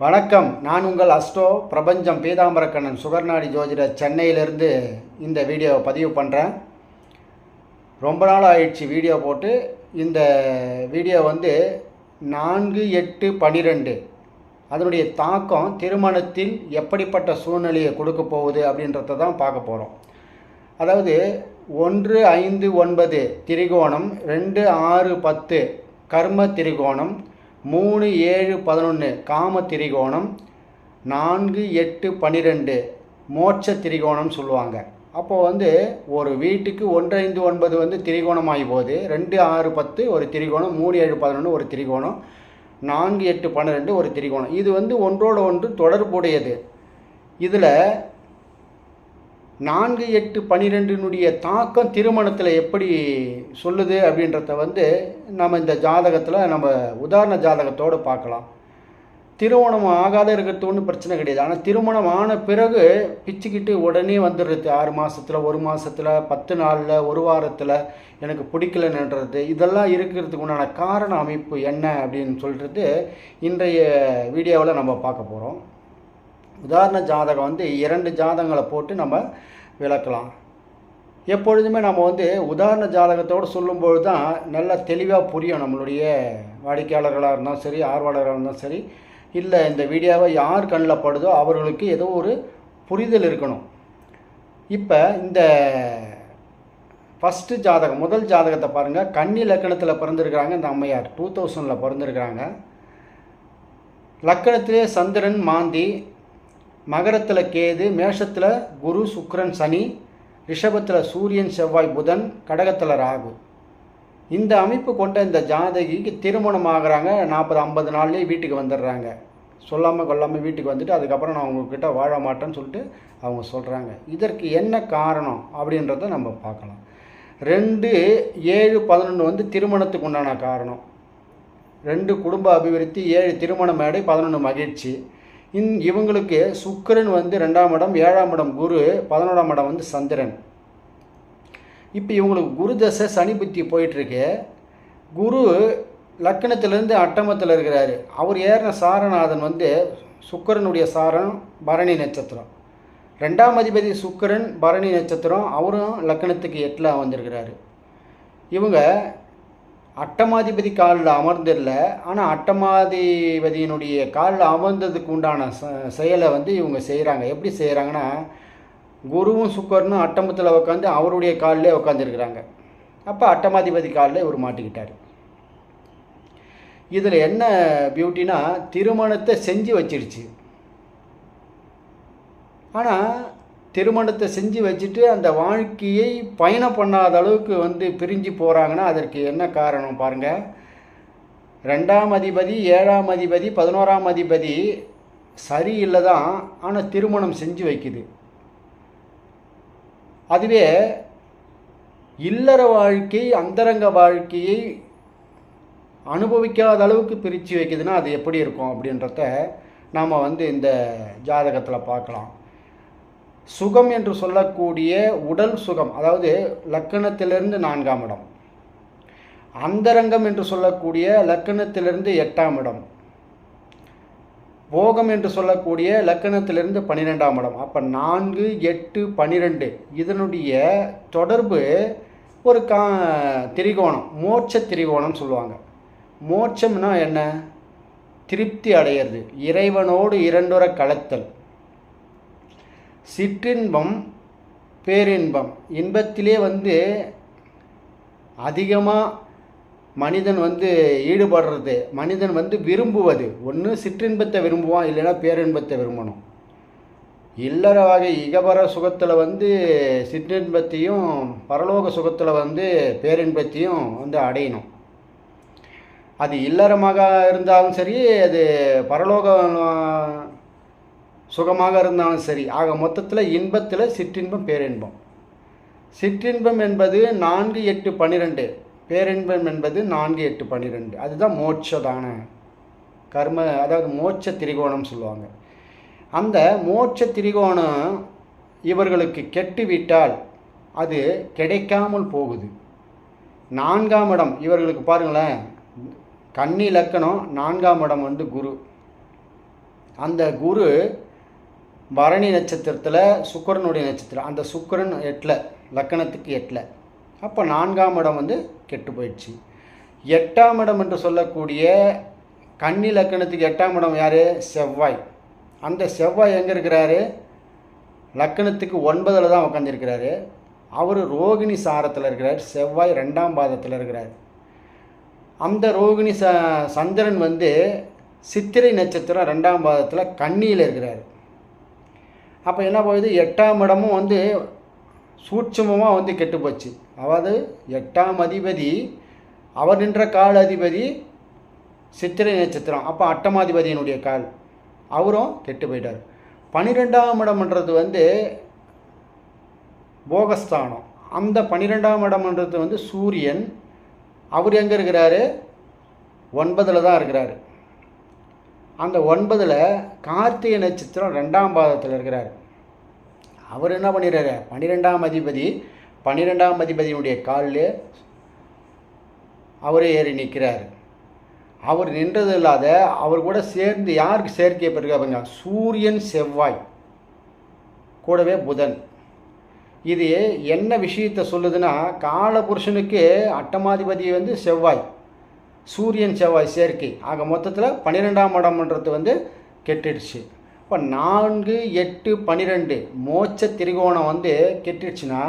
வணக்கம். நான் உங்கள் அஸ்டோ பிரபஞ்சம் பீதாம்பரக்கண்ணன் சுகர்நாடி ஜோதிடர். சென்னையிலேருந்து இந்த வீடியோவை பதிவு பண்ணுறேன் ரொம்ப நாள் ஆயிடுச்சு வீடியோ போட்டு. இந்த வீடியோ வந்து நான்கு எட்டு பன்னிரெண்டு அதனுடைய தாக்கம் திருமணத்தில் எப்படிப்பட்ட சூழ்நிலையை கொடுக்க போகுது அப்படின்றத தான் பார்க்க போகிறோம் அதாவது ஒன்று ஐந்து ஒன்பது திரிகோணம் ரெண்டு ஆறு பத்து கர்ம திரிகோணம் மூணு ஏழு பதினொன்று காம திரிகோணம் நான்கு எட்டு பன்னிரெண்டு மோட்ச திரிகோணம் சொல்லுவாங்க. அப்போது வந்து ஒரு வீட்டுக்கு ஒன்று ஐந்து ஒன்பது வந்து திரிகோணம் ஆகி போகுது. ரெண்டு ஆறு பத்து ஒரு திரிகோணம் மூணு ஏழு பதினொன்று ஒரு திரிகோணம் நான்கு எட்டு பன்னிரெண்டு ஒரு திரிகோணம். இது வந்து ஒன்றோடு ஒன்று தொடர்புடையது. இதில் நான்கு எட்டு பன்னிரெண்டினுடைய தாக்கம் திருமணத்தில் எப்படி சொல்லுது அப்படின்றத வந்து நம்ம இந்த ஜாதகத்தில் நம்ம உதாரண ஜாதகத்தோடு பார்க்கலாம். திருமணம் ஆகாத இருக்கிறது ஒன்றும் பிரச்சனை கிடையாது. ஆனால் திருமணம் ஆன பிறகு பிச்சுக்கிட்டு உடனே வந்துடுறது. ஆறு மாதத்தில் ஒரு மாதத்தில் பத்து நாளில் ஒரு வாரத்தில் எனக்கு பிடிக்கலன்றது. இதெல்லாம் இருக்கிறதுக்கு உண்டான காரண அமைப்பு என்ன அப்படின்னு சொல்கிறது இன்றைய வீடியோவில் நம்ம பார்க்க போகிறோம் உதாரண ஜாதகம் வந்து இரண்டு ஜாதகங்களை போட்டு நம்ம விளக்கலாம். எப்பொழுதுமே நம்ம வந்து உதாரண ஜாதகத்தோடு சொல்லும்போது தான் நல்லா தெளிவாக புரியும் நம்மளுடைய வாடிக்கையாளர்களாக இருந்தாலும் சரி ஆர்வலராக இருந்தாலும் சரி. இல்லை இந்த வீடியோவை யார் கண்ணில் படுதோ அவர்களுக்கு ஏதோ ஒரு புரிதல் இருக்கணும். இப்போ இந்த ஃபஸ்ட்டு ஜாதகம் முதல் ஜாதகத்தை பாருங்கள் கன்னி லக்கணத்தில் பிறந்திருக்கிறாங்க இந்த அம்மையார். டூ தௌசண்டில் பிறந்திருக்கிறாங்க. லக்கணத்திலே சந்திரன் மாந்தி மகரத்தில் கேது மேஷத்தில் குரு சுக்ரன் சனி ரிஷபத்தில் சூரியன் செவ்வாய் புதன் கடகத்தில் ராகு. இந்த அமைப்பு கொண்ட இந்த ஜாதகிக்கு திருமணம் ஆகிறாங்க. நாற்பது ஐம்பது நாள்லேயே வீட்டுக்கு வந்துடுறாங்க. சொல்லாமல் கொல்லாமல் வீட்டுக்கு வந்துட்டு அதுக்கப்புறம் நான் உங்ககிட்ட வாழ மாட்டேன்னு சொல்லிட்டு அவங்க சொல்கிறாங்க இதற்கு என்ன காரணம் அப்படின்றத நம்ம பார்க்கலாம். ரெண்டு ஏழு பதினொன்று வந்து திருமணத்துக்கு உண்டான காரணம். ரெண்டு குடும்ப அபிவிருத்தி ஏழு திருமண மேடை பதினொன்று மகிழ்ச்சி. இன் இவங்களுக்கு சுக்கிரன் வந்து ரெண்டாம் இடம் ஏழாம் இடம் குரு பதினோராம் இடம் வந்து சந்திரன். இப்போ இவங்களுக்கு குரு தசை சனி புத்தி போயிட்டுருக்கு. குரு லக்கணத்திலேருந்து அட்டமத்தில் இருக்கிறாரு. அவர் ஏறின சாரநாதன் வந்து சுக்கிரனுடைய சாரம் பரணி நட்சத்திரம். ரெண்டாம் அதிபதி சுக்கிரன் பரணி நட்சத்திரம் அவரும் லக்கணத்துக்கு எட்டில் வந்திருக்கிறாரு இவங்க அட்டமாதிபதி காலில் அமர்ந்தில்ல ஆனால் அட்டமாதிபதியினுடைய காலில் அமர்ந்ததுக்கு உண்டான ச செயலை வந்து இவங்க செய்கிறாங்க எப்படி செய்கிறாங்கன்னா குருவும் சுக்கரனும் அட்டமத்தில் உட்காந்து அவருடைய காலிலே உட்காந்துருக்கிறாங்க அப்போ அட்டமாதிபதி காலில் இவர் மாட்டிக்கிட்டார். இதில் என்ன பியூட்டினா திருமணத்தை செஞ்சு வச்சிருச்சு. ஆனால் திருமணத்தை செஞ்சு வச்சுட்டு அந்த வாழ்க்கையை பயணம் பண்ணாத அளவுக்கு வந்து பிரிஞ்சு போகிறாங்கன்னா அதற்கு என்ன காரணம் பாருங்கள் ரெண்டாம் அதிபதி ஏழாம் அதிபதி பதினோராம் அதிபதி சரியில்லை தான் ஆனால் திருமணம் செஞ்சு வைக்குது. அதுவே இல்லற வாழ்க்கை அந்தரங்க வாழ்க்கையை அனுபவிக்காத அளவுக்கு பிரித்து வைக்குதுன்னா அது எப்படி இருக்கும் அப்படின்றத நாம் வந்து இந்த ஜாதகத்தில் பார்க்கலாம். சுகம் என்று சொல்லக்கூடிய உடல் சுகம் அதாவது லக்கணத்திலிருந்து நான்காம் இடம். அந்தரங்கம் என்று சொல்லக்கூடிய லக்கணத்திலிருந்து எட்டாம் இடம். போகம் என்று சொல்லக்கூடிய லக்கணத்திலிருந்து பன்னிரெண்டாம் இடம். அப்போ நான்கு எட்டு பன்னிரெண்டு இதனுடைய தொடர்பு ஒரு கா திரிகோணம் மோட்ச திரிகோணம் சொல்லுவாங்க. மோட்சம்னா என்ன? திருப்தி அடையிறது இறைவனோடு இரண்டுற கலத்தல். சிற்றின்பம் பேரின்பம். இன்பத்திலே வந்து அதிகமாக மனிதன் வந்து ஈடுபடுறது. மனிதன் வந்து விரும்புவது. ஒன்று சிற்றின்பத்தை விரும்புவான் இல்லைன்னா பேரின்பத்தை விரும்பணும். இல்லற வகை இகபர சுகத்தில் வந்து சிற்றின்பத்தையும் பரலோக சுகத்தில் வந்து பேரின்பத்தையும் வந்து அடையணும். அது இல்லறமாக இருந்தாலும் சரி அது பரலோக சுகமாக இருந்தாலும் சரி. ஆக மொத்தத்தில் இன்பத்தில் சிற்றின்பம் பேரின்பம். சிற்றின்பம் என்பது நான்கு எட்டு பன்னிரெண்டு பேரின்பம் என்பது நான்கு எட்டு பன்னிரெண்டு அதுதான் மோட்சதான கர்ம அதாவது மோட்ச திரிகோணம் சொல்லுவாங்க. அந்த மோட்ச திரிகோணம் இவர்களுக்கு கெட்டுவிட்டால் அது கிடைக்காமல் போகுது. நான்காம் இடம் இவர்களுக்கு பாருங்களேன். கன்னி லக்கணம் நான்காம் இடம் வந்து குரு. அந்த குரு பரணி நட்சத்திரத்தில் சுக்கரனுடைய நட்சத்திரம். அந்த சுக்கிரன் எட்டில் லக்கணத்துக்கு எட்டில். அப்போ நான்காம் இடம் வந்து கெட்டு போயிடுச்சு. எட்டாம் இடம் என்று சொல்லக்கூடிய கன்னி லக்கணத்துக்கு எட்டாம் இடம் யார்? செவ்வாய். அந்த செவ்வாய் எங்கே இருக்கிறாரு? லக்கணத்துக்கு ஒன்பதில் தான் உட்காந்துருக்கிறாரு அவர் ரோகிணி சாரத்தில் இருக்கிறார். செவ்வாய் ரெண்டாம் பாதத்தில் இருக்கிறார். அந்த ரோகிணி ச சந்திரன் வந்து சித்திரை நட்சத்திரம் ரெண்டாம் பாதத்தில் கன்னியில் இருக்கிறார். அப்போ என்ன போகுது? எட்டாம் இடமும் வந்து சூட்சமமாக வந்து கெட்டு போச்சு. அதாவது எட்டாம் அதிபதி அவர் நின்ற கால் அதிபதி சித்திரை நட்சத்திரம். அப்போ அட்டமாதிபதியினுடைய கால். அவரும் கெட்டு போயிட்டார். பன்னிரெண்டாம் இடம்ன்றது வந்து போகஸ்தானம். அந்த பன்னிரெண்டாம் இடம்ன்றது வந்து சூரியன். அவர் எங்கே இருக்கிறாரு? ஒன்பதில் தான் இருக்கிறாரு. அந்த ஒன்பதில் கார்த்திகை நட்சத்திரம் ரெண்டாம் பாதத்தில் இருக்கிறார். அவர் என்ன பண்ணிடுறாரு? பன்னிரெண்டாம் அதிபதி பன்னிரெண்டாம் அதிபதியினுடைய காலில் அவரே ஏறி நிற்கிறார். அவர் நின்றது இல்லாத அவர் கூட சேர்ந்து யாருக்கு சேர்க்கை பெறுகிறாங்க சூரியன் செவ்வாய் கூடவே புதன். இது என்ன விஷயத்தை சொல்லுதுன்னா காலபுருஷனுக்கு அட்டமாதிபதி வந்து செவ்வாய். சூரியன் செவ்வாய் சேர்க்கை. ஆக மொத்தத்தில் பன்னிரெண்டாம் இடம்ன்றது வந்து கெட்டுடுச்சு. இப்போ நான்கு எட்டு பன்னிரெண்டு மோட்ச திரிகோணம் வந்து கெட்டுடுச்சுன்னா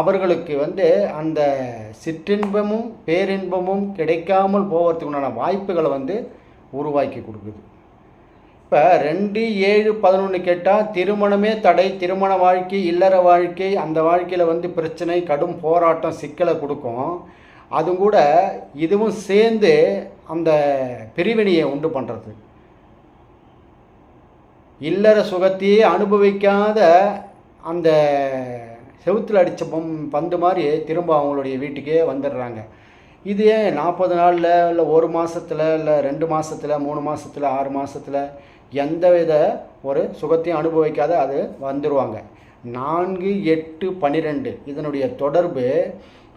அவர்களுக்கு வந்து அந்த சிற்றின்பமும் பேரின்பமும் கிடைக்காமல் போவதுக்கு உண்டான வாய்ப்புகளை வந்து உருவாக்கி கொடுக்குது. இப்போ ரெண்டு ஏழு பதினொன்று கேட்டால் திருமணமே தடை திருமண வாழ்க்கை இல்லற வாழ்க்கை அந்த வாழ்க்கையில் வந்து பிரச்சனை கடும் போராட்டம் சிக்கலை கொடுக்கும். அதுவும் கூட இதுவும் சேர்ந்து அந்த பிரிவினையை உண்டு பண்ணுறது இல்லற சுகத்தையே அனுபவிக்காத அந்த செவுத்தில் அடித்த பம் பந்து மாதிரி திரும்ப அவங்களுடைய வீட்டுக்கே வந்துடுறாங்க. இது ஏன் நாற்பது நாளில் இல்லை ஒரு மாதத்தில் இல்லை ரெண்டு மாதத்தில் மூணு மாதத்தில் ஆறு மாதத்தில் எந்த வித ஒரு சுகத்தையும் அனுபவிக்காத அது வந்துடுவாங்க நான்கு எட்டு பன்னிரெண்டு இதனுடைய தொடர்பு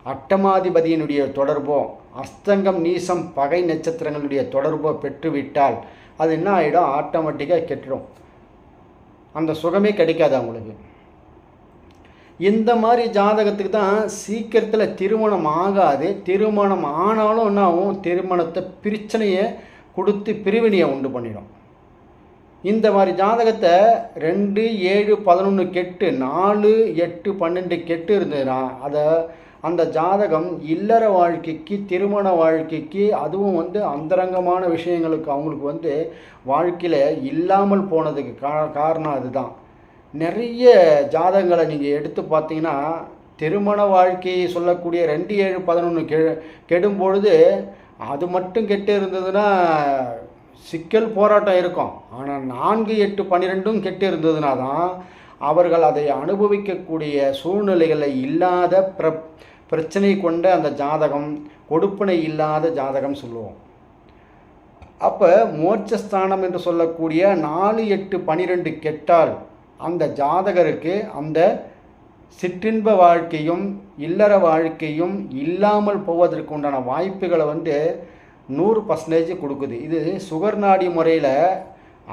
அட்டமாதிபதியினுடைய தொடர்போ அஸ்தங்கம் நீசம் பகை நட்சத்திரங்களுடைய தொடர்போ பெற்றுவிட்டால் அது என்ன ஆகிடும் ஆட்டோமேட்டிக்காக கெட்டுடும் அந்த சுகமே கிடைக்காது அவங்களுக்கு. இந்த மாதிரி ஜாதகத்துக்கு தான் சீக்கிரத்தில் திருமணம் ஆகாது. திருமணம் ஆனாலும் என்ன ஆகும்? திருமணத்தை பிரச்சனையை கொடுத்து பிரிவினையை உண்டு பண்ணிடும். இந்த மாதிரி ஜாதகத்தை ரெண்டு ஏழு பதினொன்று கெட்டு நாலு எட்டு பன்னெண்டு கெட்டு இருந்ததுன்னா அதை அந்த ஜாதகம் இல்லற வாழ்க்கைக்கு திருமண வாழ்க்கைக்கு அதுவும் வந்து அந்தரங்கமான விஷயங்களுக்கு அவங்களுக்கு வந்து வாழ்க்கையில் இல்லாமல் போனதுக்கு கா காரணம் அதுதான். நிறைய ஜாதகங்களை நீங்கள் எடுத்து பார்த்தீங்கன்னா திருமண வாழ்க்கையை சொல்லக்கூடிய ரெண்டு ஏழு பதினொன்று கெ கெடும் பொழுது அது மட்டும் கெட்டு இருந்ததுன்னா சிக்கல் போராட்டம் இருக்கும். ஆனால் நான்கு எட்டு பன்னிரெண்டும் கெட்டு இருந்ததுனா தான் அவர்கள் அதை அனுபவிக்கக்கூடிய சூழ்நிலைகளை இல்லாத பிர பிரச்சனை கொண்ட அந்த ஜாதகம் கொடுப்பனை இல்லாத ஜாதகம் சொல்லுவோம். அப்போ மோட்சஸ்தானம் என்று சொல்லக்கூடிய நாலு எட்டு பனிரெண்டு கெட்டால் அந்த ஜாதகருக்கு அந்த சிற்றின்ப வாழ்க்கையும் இல்லற வாழ்க்கையும் இல்லாமல் போவதற்கு உண்டான வாய்ப்புகளை வந்து நூறு பர்சன்டேஜ் கொடுக்குது. இது சுகர் நாடி முறையில்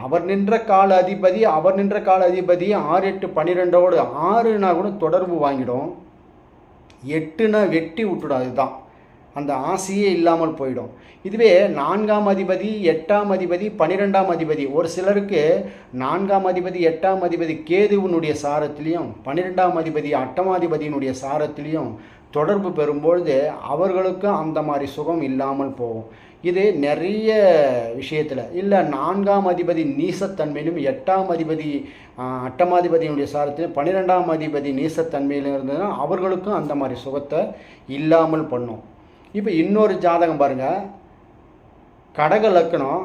அவர் நின்ற கால அதிபதி அவர் நின்ற கால அதிபதி ஆறு எட்டு பன்னிரெண்டோடு ஆறுனா கூட தொடர்பு வாங்கிடும். எட்டுனா வெட்டி விட்டுடும் அதுதான். அந்த ஆசையே இல்லாமல் போயிடும். இதுவே நான்காம் அதிபதி எட்டாம் அதிபதி பன்னிரெண்டாம் அதிபதி. ஒரு சிலருக்கு நான்காம் அதிபதி எட்டாம் அதிபதி கேதுவினுடைய சாரத்திலையும் பன்னிரெண்டாம் அதிபதி அட்டமாதிபதியினுடைய சாரத்திலையும் தொடர்பு பெறும்பொழுது அவர்களுக்கும் அந்த மாதிரி சுகம் இல்லாமல் போகும். இது நிறைய விஷயத்தில். இல்லை நான்காம் அதிபதி நீசத்தன்மையிலும் எட்டாம் அதிபதி அட்டமாதிபதியினுடைய சாரத்திலும் பன்னிரெண்டாம் அதிபதி நீசத்தன்மையிலும் இருந்ததுன்னா அவர்களுக்கும் அந்த மாதிரி சுகத்தை இல்லாமல் பண்ணும். இப்போ இன்னொரு ஜாதகம் பாருங்கள் கடக லக்கணம்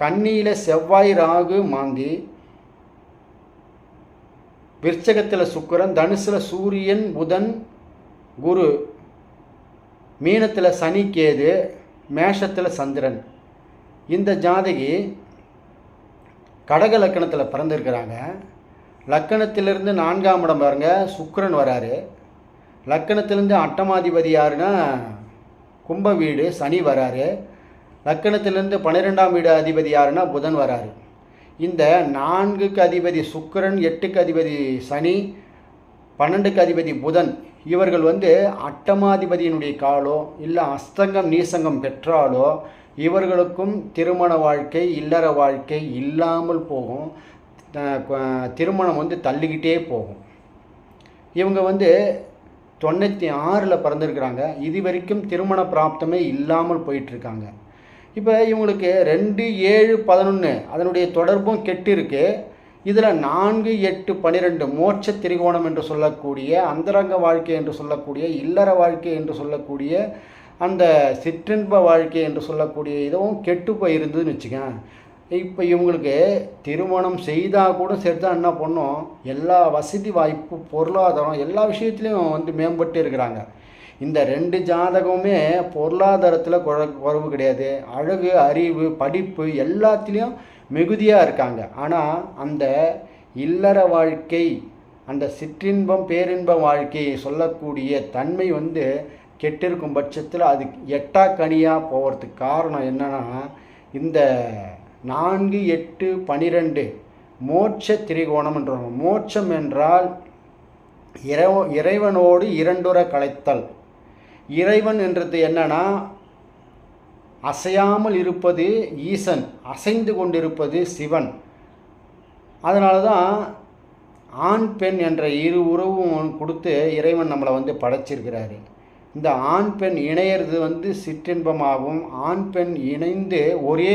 கன்னியில் செவ்வாய் ராகு மாந்தி விற்சகத்தில் சுக்கரன் தனுசில் சூரியன் புதன் குரு மீனத்தில் சனி கேது மேஷத்தில் சந்திரன். இந்த ஜாதகி கடக லக்கணத்தில் பிறந்திருக்கிறாங்க. லக்கணத்திலிருந்து நான்காம் இடம் பாருங்க சுக்கரன் வராரு. லக்கணத்திலேருந்து அட்டமாதிபதி யாருன்னா கும்ப வீடு சனி வராரு. லக்கணத்திலேருந்து பன்னிரெண்டாம் வீடு அதிபதி யாருன்னா புதன் வராரு. இந்த நான்குக்கு அதிபதி சுக்கரன் எட்டுக்கு அதிபதி சனி பன்னெண்டுக்கு அதிபதி புதன் இவர்கள் வந்து அட்டமாதிபதியினுடைய காலோ இல்லை அஸ்தங்கம் நீசங்கம் பெற்றாலோ இவர்களுக்கும் திருமண வாழ்க்கை இல்லற வாழ்க்கை இல்லாமல் போகும். திருமணம் வந்து தள்ளிக்கிட்டே போகும். இவங்க வந்து தொண்ணூற்றி ஆறில் பிறந்திருக்கிறாங்க. இது வரைக்கும் திருமண பிராப்தமே இல்லாமல் போயிட்டுருக்காங்க. இப்போ இவங்களுக்கு ரெண்டு ஏழு பதினொன்று அதனுடைய தொடர்பும் கெட்டு இருக்குது இதில் நான்கு எட்டு பன்னிரெண்டு மோட்ச திரிகோணம் என்று சொல்லக்கூடிய அந்தரங்க வாழ்க்கை என்று சொல்லக்கூடிய இல்லற வாழ்க்கை என்று சொல்லக்கூடிய அந்த சிற்றின்ப வாழ்க்கை என்று சொல்லக்கூடிய இதுவும் கெட்டு போயிருந்ததுன்னு வச்சுக்கேன் இப்போ இவங்களுக்கு திருமணம் செய்தால் கூட சரிதான் என்ன பண்ணும்? எல்லா வசதி வாய்ப்பு பொருளாதாரம் எல்லா விஷயத்துலையும் வந்து மேம்பட்டு இருக்கிறாங்க. இந்த ரெண்டு ஜாதகமுமே பொருளாதாரத்தில் குற குறைவு கிடையாது. அழகு அறிவு படிப்பு எல்லாத்துலேயும் மிகுதியாக இருக்காங்க. ஆனால் அந்த இல்லற வாழ்க்கை அந்த சிற்றின்பம் பேரின்ப வாழ்க்கையை சொல்லக்கூடிய தன்மை வந்து கெட்டிருக்கும் பட்சத்தில் அது எட்டாக்கனியாக போகிறதுக்கு காரணம் என்னென்னா இந்த நான்கு எட்டு பனிரெண்டு மோட்ச திரிகோணம் என்றாங்க. மோட்சம் என்றால் இறைவ இறைவனோடு இரண்டுற கலைத்தல். இறைவன் என்றது என்னன்னா அசையாமல் இருப்பது ஈசன் அசைந்து கொண்டிருப்பது சிவன். அதனால தான் ஆண் பெண் என்ற இரு உறவும் கொடுத்து இறைவன் நம்மளை வந்து படைச்சிருக்கிறாரு. இந்த ஆண் பெண் இணையிறது வந்து சிற்றின்பமாகவும் ஆண் பெண் இணைந்து ஒரே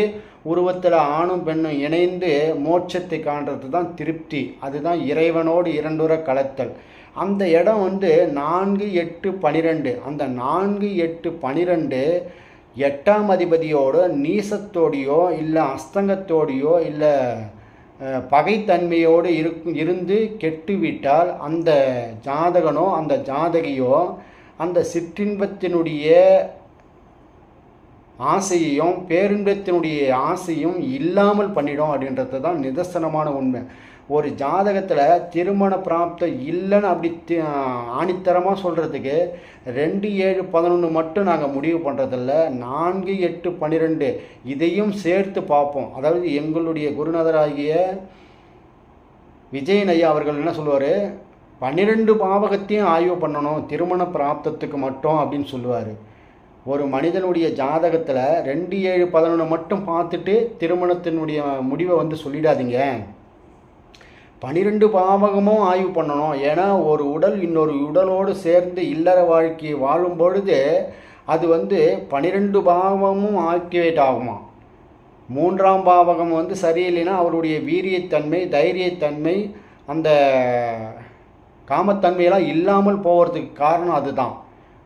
உருவத்தில் ஆணும் பெண்ணும் இணைந்து மோட்சத்தை காண்றது தான் திருப்தி. அதுதான் இறைவனோடு இரண்டுற கலத்தல். அந்த இடம் வந்து நான்கு எட்டு பனிரெண்டு. அந்த நான்கு எட்டு பனிரெண்டு எட்டாம் அதிபதியோட நீசத்தோடையோ இல்லை அஸ்தங்கத்தோடையோ இல்லை பகைத்தன்மையோடு இருக்கும் இருந்து கெட்டுவிட்டால் அந்த ஜாதகனோ அந்த ஜாதகியோ அந்த சிற்றின்பத்தினுடைய ஆசையையும் பேரின்பத்தினுடைய ஆசையும் இல்லாமல் பண்ணிடும் அப்படின்றது தான் நிதர்சனமான உண்மை. ஒரு ஜாதகத்தில் திருமண பிராப்தம் இல்லைன்னு அப்படி ஆணித்தரமாக சொல்கிறதுக்கு ரெண்டு ஏழு பதினொன்று மட்டும் நாங்கள் முடிவு பண்ணுறதில்ல நான்கு எட்டு பன்னிரெண்டு இதையும் சேர்த்து பார்ப்போம். அதாவது எங்களுடைய குருநாதராகிய விஜயன் ஐயா அவர்கள் என்ன சொல்லுவார்? பன்னிரெண்டு பாவகத்தையும் ஆய்வு பண்ணணும் திருமண பிராப்தத்துக்கு மட்டும் அப்படின்னு சொல்லுவார். ஒரு மனிதனுடைய ஜாதகத்தில் ரெண்டு ஏழு பதினொன்று மட்டும் பார்த்துட்டு திருமணத்தினுடைய முடிவை வந்து சொல்லிடாதீங்க. பனிரெண்டு பாவகமும் ஆய்வு பண்ணணும். ஏன்னா ஒரு உடல் இன்னொரு உடலோடு சேர்ந்து இல்லற வாழ்க்கையை வாழும் பொழுது அது வந்து பனிரெண்டு பாவமும் ஆக்டிவேட் ஆகுமா? மூன்றாம் பாவகம் வந்து சரியில்லைன்னா அவருடைய வீரியத்தன்மை தைரியத்தன்மை அந்த காமத்தன்மையெல்லாம் இல்லாமல் போகிறதுக்கு காரணம் அதுதான்.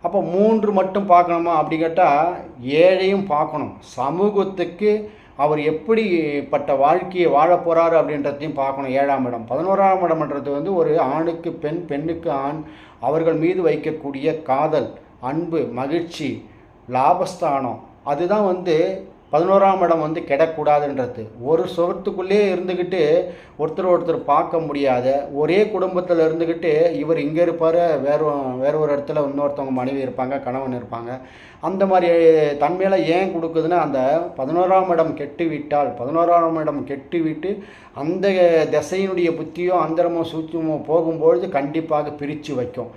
அப்போ மூன்று மட்டும் பார்க்கணுமா? அப்படி கேட்டால் ஏழையும் பார்க்கணும். சமூகத்துக்கு அவர் எப்படிப்பட்ட வாழ்க்கையை வாழப் போகிறாரு அப்படின்றதையும் பார்க்கணும். ஏழாம் இடம். பதினோராம் இடம்ன்றது வந்து ஒரு ஆணுக்கு பெண் பெண்ணுக்கு ஆண் அவர்கள் மீது வைக்கக்கூடிய காதல் அன்பு மகிழ்ச்சி லாபஸ்தானம். அதுதான் வந்து பதினோராம் இடம் வந்து கெடக்கூடாதுன்றது. ஒரு சுவத்துக்குள்ளே இருந்துக்கிட்டு ஒருத்தர் ஒருத்தர் பார்க்க முடியாத ஒரே குடும்பத்தில் இருந்துக்கிட்டு இவர் இங்கே இருப்பார் வேறு வேற ஒரு இடத்துல இன்னொருத்தவங்க மனைவி இருப்பாங்க கணவன் இருப்பாங்க. அந்த மாதிரி தன்மையில் ஏன் கொடுக்குதுன்னா அந்த பதினோராம் இடம் கெட்டு விட்டால் பதினோராம் இடம் கெட்டு விட்டு அந்த திசையினுடைய புத்தியோ அந்தரமோ சூட்சமோ போகும்பொழுது கண்டிப்பாக பிரித்து வைக்கும்.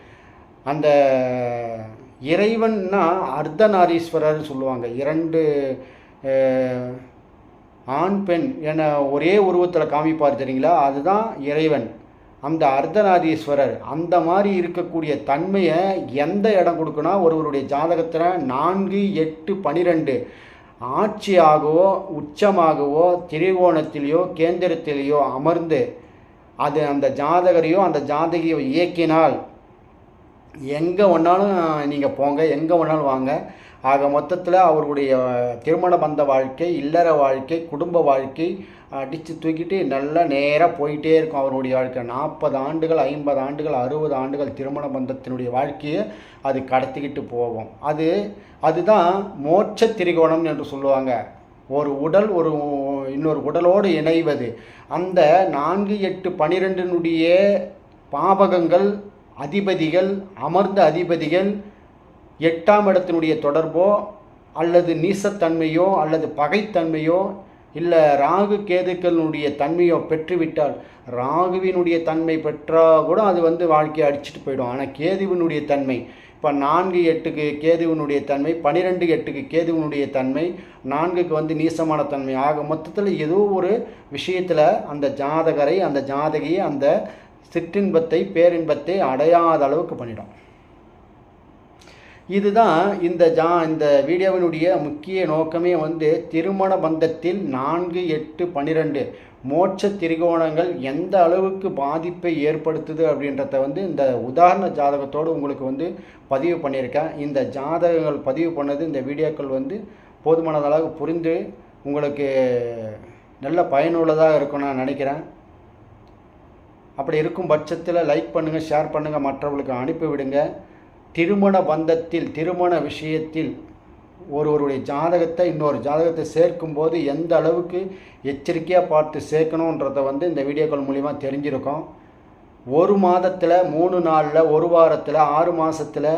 அந்த இறைவன்னா அர்த்தநாரீஸ்வரர்னு சொல்லுவாங்க. இரண்டு ஆண் பெண் என ஒரே உருவத்தில் காமிப்பார் தெரியுங்களா? அதுதான் இறைவன். அந்த அர்த்தநாதீஸ்வரர் அந்த மாதிரி இருக்கக்கூடிய தன்மையை எந்த இடம் கொடுக்குன்னா ஒருவருடைய ஜாதகத்தில் நான்கு எட்டு பனிரெண்டு. ஆட்சியாகவோ உச்சமாகவோ திரிகோணத்திலேயோ கேந்திரத்திலேயோ அமர்ந்து அது அந்த ஜாதகரையோ அந்த ஜாதகியோ இயக்கினால் எங்கே வேணாலும் நீங்கள் போங்க எங்கே வேணாலும் வாங்க. ஆக மொத்தத்தில் அவருடைய திருமண பந்த வாழ்க்கை இல்லற வாழ்க்கை குடும்ப வாழ்க்கை அடித்து தூக்கிட்டு நல்லா நேராக போயிட்டே இருக்கும் அவருடைய வாழ்க்கை. நாற்பது ஆண்டுகள் ஐம்பது ஆண்டுகள் அறுபது ஆண்டுகள் திருமண பந்தத்தினுடைய வாழ்க்கையை அது கடத்திக்கிட்டு போகும். அது அதுதான் மோட்ச திரிகோணம் என்று சொல்லுவாங்க. ஒரு உடல் ஒரு இன்னொரு உடலோடு இணைவது. அந்த நான்கு எட்டு பனிரெண்டினுடைய பாபகங்கள் அதிபதிகள் அமர்ந்த அதிபதிகள் எட்டாம் இடத்தினுடைய தொடர்போ அல்லது நீசத்தன்மையோ அல்லது பகைத்தன்மையோ இல்லை ராகு கேதுக்களுடைய தன்மையோ பெற்றுவிட்டால் ராகுவினுடைய தன்மை பெற்றால் கூட அது வந்து வாழ்க்கையை அடிச்சிட்டு போயிடும். ஆனால் கேதுவினுடைய தன்மை இப்போ நான்கு எட்டுக்கு கேதுவினுடைய தன்மை பன்னிரெண்டு எட்டுக்கு கேதுவினுடைய தன்மை நான்குக்கு வந்து நீசமான தன்மை. ஆக மொத்தத்தில் ஏதோ ஒரு விஷயத்தில் அந்த ஜாதகரை அந்த ஜாதகியை அந்த சிற்றின்பத்தை பேரின்பத்தை அடையாத அளவுக்கு பண்ணிடும். இதுதான் இந்த ஜா இந்த வீடியோவினுடைய முக்கிய நோக்கமே வந்து திருமண பந்தத்தில் நான்கு எட்டு பன்னிரெண்டு மோட்ச திரிகோணங்கள் எந்த அளவுக்கு பாதிப்பை ஏற்படுத்துது அப்படின்றத வந்து இந்த உதாரண ஜாதகத்தோடு உங்களுக்கு வந்து பதிவு பண்ணியிருக்கேன். இந்த ஜாதகங்கள் பதிவு பண்ணது இந்த வீடியோக்கள் வந்து போதுமான அளவு புரிந்து உங்களுக்கு நல்ல பயனுள்ளதாக இருக்கும் நான் நினைக்கிறேன். அப்படி இருக்கும் பட்சத்தில் லைக் பண்ணுங்கள் ஷேர் பண்ணுங்கள் மற்றவர்களுக்கு அனுப்பிவிடுங்க திருமண பந்தத்தில் திருமண விஷயத்தில் ஒருவருடைய ஜாதகத்தை இன்னொரு ஜாதகத்தை சேர்க்கும்போது எந்த அளவுக்கு எச்சரிக்கையாக பார்த்து சேர்க்கணுன்றத வந்து இந்த வீடியோக்கள் மூலிமா தெரிஞ்சிருக்கோம். ஒரு மாதத்தில் மூணு நாளில் ஒரு வாரத்தில் ஆறு மாதத்தில்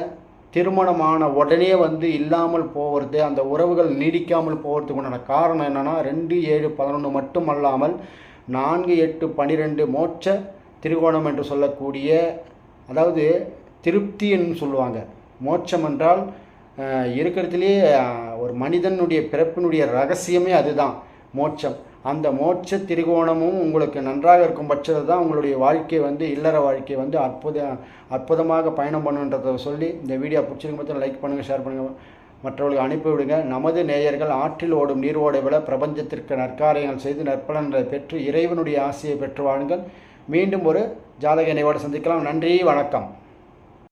திருமணமான உடனே வந்து இல்லாமல் போகிறது அந்த உறவுகள் நீடிக்காமல் போகிறதுக்கு உண்டான காரணம் என்னென்னா ரெண்டு ஏழு பதினொன்று மட்டும் அல்லாமல் நான்கு எட்டு பன்னிரெண்டு மோட்ச திருகோணம் என்று சொல்லக்கூடிய அதாவது திருப்தி என்று சொல்லுவாங்க. மோட்சம் என்றால் இருக்கிறதுலே ஒரு மனிதனுடைய பிறப்பினுடைய ரகசியமே அதுதான். மோட்சம். அந்த மோட்ச திரிகோணமும் உங்களுக்கு நன்றாக இருக்கும் பட்சத்தில் தான் உங்களுடைய வாழ்க்கை வந்து இல்லற வாழ்க்கை வந்து அற்புத அற்புதமாக பயணம் பண்ணுன்றதை சொல்லி இந்த வீடியோ பிடிச்சிருக்கும் பட்சம் லைக் பண்ணுங்கள் ஷேர் பண்ணுங்கள் மற்றவர்களுக்கு அனுப்பிவிடுங்க நமது நேயர்கள் ஆற்றில் ஓடும் நீர் ஓடை விட பிரபஞ்சத்திற்கு நற்காரியங்கள் செய்து நற்பலன்களை பெற்று இறைவனுடைய ஆசையை பெற்று வாழுங்கள். மீண்டும் ஒரு ஜாதக நினைவோடு சந்திக்கலாம். நன்றி வணக்கம்.